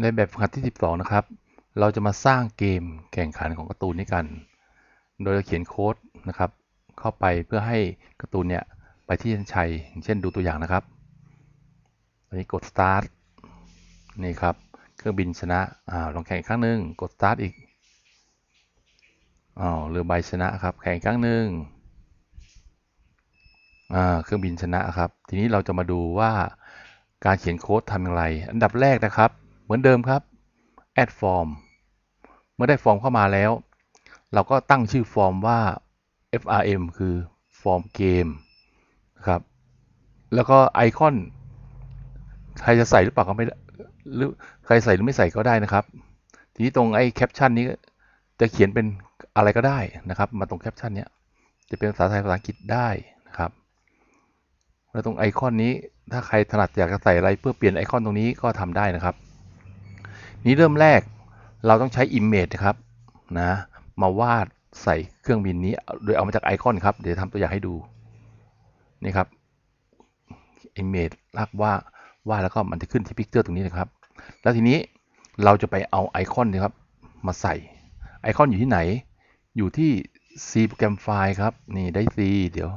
ในแบบฝึกหัดที่ 12 นะครับ เราจะมาสร้างเกมแข่งขันของการ์ตูนนี้กัน โดยเราเขียนโค้ดนะครับ เข้าไปเพื่อให้การ์ตูนเนี่ยไปที่เส้นชัยเช่นดูตัวอย่างนะครับอันนี้กด start นี่ครับ เครื่องบินชนะอ่าลองแข่งอีกครั้งหนึ่งกด start อีกอ๋อเรือใบชนะครับ แข่งอีกครั้งหนึ่งอ่าเครื่องบินชนะครับ ทีนี้เราจะมาดูว่าการเขียนโค้ดทำอย่างไร อันดับแรกนะครับ เหมือนเดิมครับ add form เมื่อได้ฟอร์มเข้ามาแล้ว เราก็ตั้งชื่อฟอร์มว่า frm คือฟอร์มเกมครับ แล้วก็ไอคอนใครจะใส่หรือเปล่าก็ไม่หรือใครใส่หรือไม่ใส่ก็ได้นะครับ ทีนี้ตรงไอ้แคปชั่นนี้จะเขียนเป็นอะไรก็ได้นะครับ มาตรงแคปชั่นนี้จะเป็นภาษาไทยภาษาอังกฤษได้นะครับ แล้วตรงไอคอนนี้ถ้าใครถนัดอยากจะใส่อะไรเพื่อเปลี่ยนไอคอนตรงนี้ก็ทำได้นะครับ นี้เริ่มแรกเราต้องใช้ Image ครับนะมาวาดใส่เครื่องบินนี้โดยเอามาจากไอคอนครับ เดี๋ยวทำตัวอย่างให้ดูนี่ครับ Image ลากว่าวาดแล้วก็มันจะขึ้นที่พิกเจอร์ตรงนี้นะครับ แล้วทีนี้เราจะไปเอาไอคอนนะครับมาใส่ไอคอนอยู่ที่ไหน อยู่ที่ C โปรแกรมไฟล์ครับ นี่ได้ C เดี๋ยว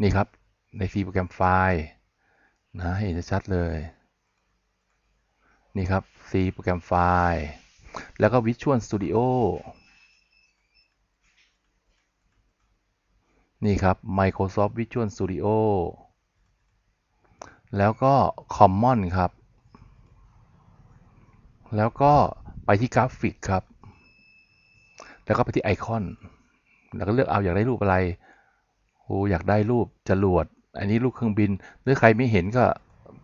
นี่ครับใน C โปรแกรมไฟล์นะให้เห็นชัดเลย นี่ครับ C โปรแกรมไฟล์ แล้วก็ Visual Studio นี่ครับ Microsoft Visual Studio แล้วก็ Common ครับ แล้วก็ไปที่กราฟิกครับ แล้วก็ไปที่ไอคอน แล้วก็เลือกเอาอยากได้รูปอะไรโอ้อยากได้รูปจรวด อันนี้รูปเครื่องบิน หรือใครไม่เห็นก็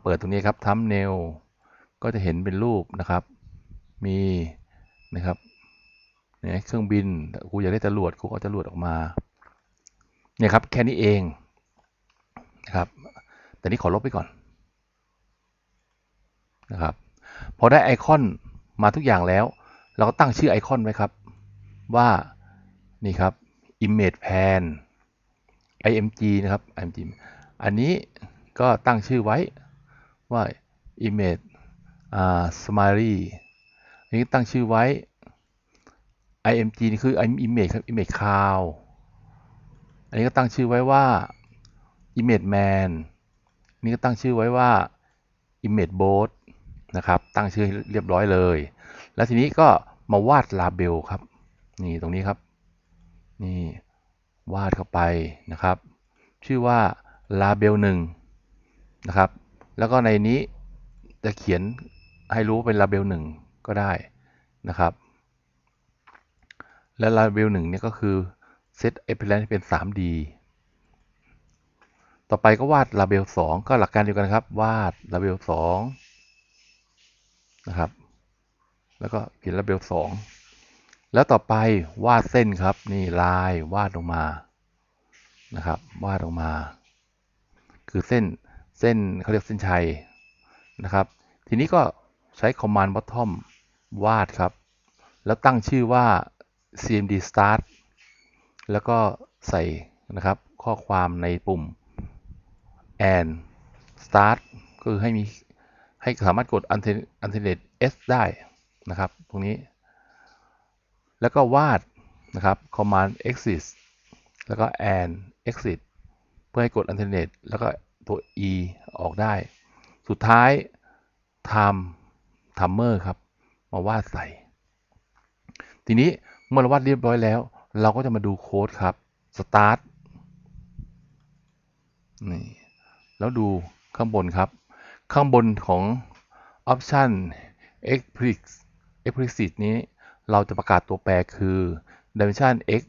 เปิดตรงนี้ครับทัมเนล ก็จะเห็นเป็นรูปนะครับ มีนะครับเนี่ยเครื่องบินครูอยากได้จรวดครูก็จรวดออกมาเนี่ยครับแค่นี้เองนะครับ แต่นี้ขอลบไปก่อนนะครับ พอได้ไอคอนมาทุกอย่างแล้ว เราก็ตั้งชื่อไอคอนไว้ครับ ว่านี่ครับ image pan img นะครับ img อันนี้ก็ตั้งชื่อไว้ว่า image อ่า smiley อันนี้ตั้งชื่อไว้ img นี่คือ image ครับ image cow อันนี้ก็ตั้งชื่อไว้ว่า image man อันนี้ก็ตั้งชื่อไว้ว่า image boat นะครับ ตั้งชื่อเรียบร้อยเลย แล้วทีนี้ก็มาวาดลาเบลครับ นี่ตรงนี้ครับ นี่วาดเข้าไปนะครับ ชื่อว่าลาเบลหนึ่งนะครับ แล้วก็ในนี้จะเขียน ให้รู้เป็นลาเบลหนึ่งก็ได้นะครับ และลาเบลหนึ่งเนี่ยก็คือเซตเอพิเลนเป็น 3D ต่อไปก็วาดลาเบล2ก็หลักการเดียวกันครับ วาดลาเบล2นะครับ แล้วก็เขียนลาเบล2แล้วต่อไปวาดเส้นครับนี่ลายวาดลงมานะครับ วาดลงมา คือเส้นเส้นเขาเรียกเส้นชัยนะครับ ทีนี้ก็ ใช้ command bottom วาดครับ แล้วตั้งชื่อว่า cmd start แล้วก็ใส่นะครับ ข้อความในปุ่ม and start ก็คือให้มีให้สามารถกด alternate s ได้นะครับ ตรงนี้ แล้วก็วาดนะครับ command exit แล้วก็ and exit เพื่อให้กด alternate แล้วก็ตัว e ออกได้ สุดท้าย time timer ครับ มาวาดใส่ ทีนี้เมื่อเราวาดเรียบร้อยแล้ว เราก็จะมาดูโค้ดครับ start นี่แล้วดูข้างบนครับ ข้างบนของ option explicit explicit นี้เราจะประกาศตัวแปรคือ dimension x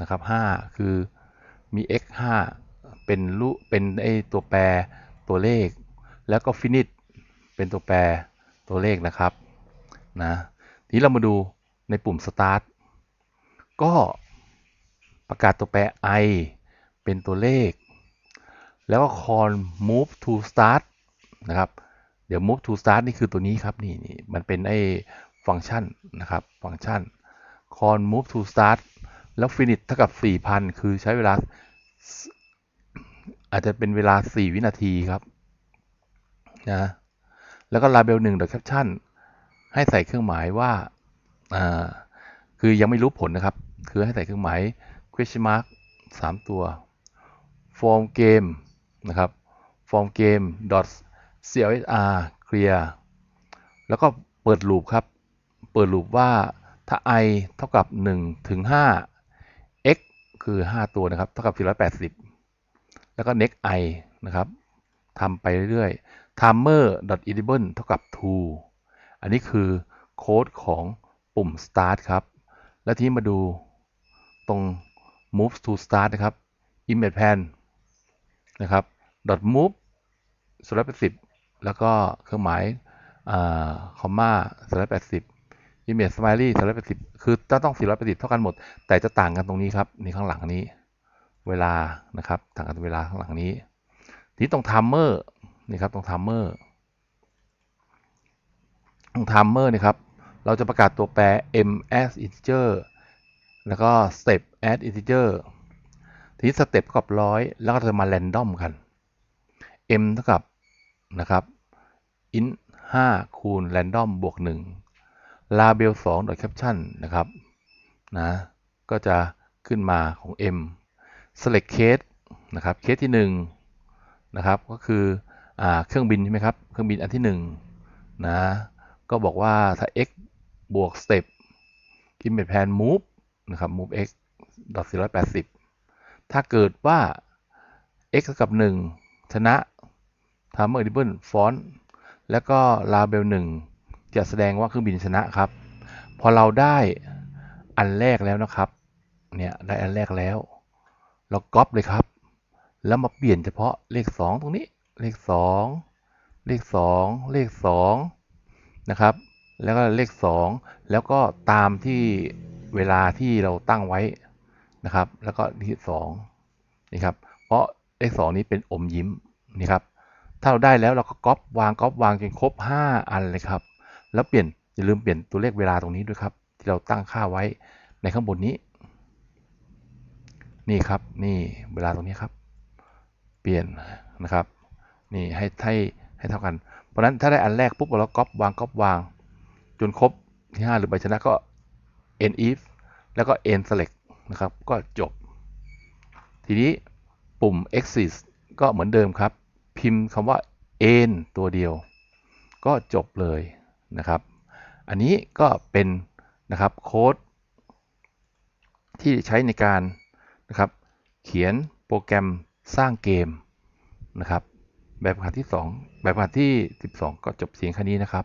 นะครับ 5 คือมี x 5เป็นรูเป็นไอตัวแปรตัวเลข แล้วก็ finish เป็นตัวแปร ตัวเลขนะครับนะทีนี้เรามาดูในปุ่ม start ก็ประกาศตัวแปร i เป็นตัวเลข แล้วก็ call move to start นะครับเดี๋ยว move to start นี่คือตัวนี้ครับนี่นี่มันเป็นไอ้ฟังก์ชันนะครับฟังก์ชัน call move to start แล้ว finish เท่ากับ 4,000 คือใช้เวลา อาจจะเป็นเวลา 4 วินาทีครับนะ แล้วก็ label 1 dot caption ให้ใส่เครื่องหมายว่าอ่าคือยังไม่รู้ผลนะครับ คือให้ใส่เครื่องหมาย question mark 3 ตัว form game นะครับ form game dot clsr clear แล้วก็เปิดลูปครับ เปิดลูปว่าถ้า i เท่ากับ 1 ถึง 5 x คือ 5 ตัวนะครับ เท่ากับ 480 แล้วก็ next i นะครับ ทำไปเรื่อยๆ timer dot enable เท่ากับ2อันนี้คือโค้ดของปุ่ม start ครับ แล้วทีนี้มาดูตรง move to start นะครับ image pan นะครับ dot move สลับเป็น10แล้วก็เครื่องหมายคอมมาสลับเป็น10 image smiley สลับเป็น10คือจะต้อง480เท่ากันหมด แต่จะต่างกันตรงนี้ครับ นี่ข้างหลังนี้ เวลานะครับ ต่างกันเวลาข้างหลังนี้ นี้ตรง timer นี่ครับตรง timer ตรง timer นี่ครับเราจะประกาศตัวแปร m as integer แล้วก็ step as integer ทีนี้ step เท่ากับร้อยแล้วก็จะมา random กัน m เท่ากับนะครับ int 5คูณ random บวก 1 label 2 dot caption นะครับนะก็จะขึ้นมาของ m select case นะครับเคสที่ 1 นะครับ ก็คืออเครื่องบินใช่ไหมครับ เครื่องบินอันที่1นะก็บอกว่าถ้า x บวก step image pan move นะครับ move x dot 480 ถ้าเกิดว่า x เท่ากับ 1 ชนะ timer enable font แล้วก็ label 1 จะแสดงว่าเครื่องบินชนะครับ พอเราได้อันแรกแล้วนะครับ เนี่ย ได้อันแรกแล้ว เราก๊อปเลยครับ แล้วมาเปลี่ยนเฉพาะเลข 2 ตรงนี้ เลข 2 เลข 2 เลข 2 นะครับ แล้วก็เลข 2 แล้วก็ตามที่เวลาที่เราตั้งไว้นะครับ แล้วก็ที่2นี่ครับ เพราะเลข 2 นี้เป็นอมยิ้มนี่ครับ ถ้าเราได้แล้วเราก็ก๊อปวางก๊อปวางจนครบ 5 อันเลยครับ แล้วเปลี่ยนอย่าลืมเปลี่ยนตัวเลขเวลาตรงนี้ด้วยครับ ที่เราตั้งค่าไว้ในข้างบนนี้ นี่ครับ นี่เวลาตรงนี้ครับ เปลี่ยนนะครับนี่ให้ให้ให้เท่ากัน เพราะนั้นถ้าได้อันแรกปุ๊บเราก๊อปวางก๊อปวาง จนครบที่ 5 หรือใบชนะก็ end if แล้วก็ end select นะครับก็จบ ทีนี้ปุ่ม exit ก็เหมือนเดิมครับ พิมพ์คำว่า end ตัวเดียว ก็จบเลยนะครับ อันนี้ก็เป็นนะครับโค้ดที่ใช้ในการนะครับเขียนโปรแกรม สร้างเกมนะครับ แบบกหัดที่ 2 แบบกหัดที่ 12 ก็จบเสียงแค่นี้นะครับ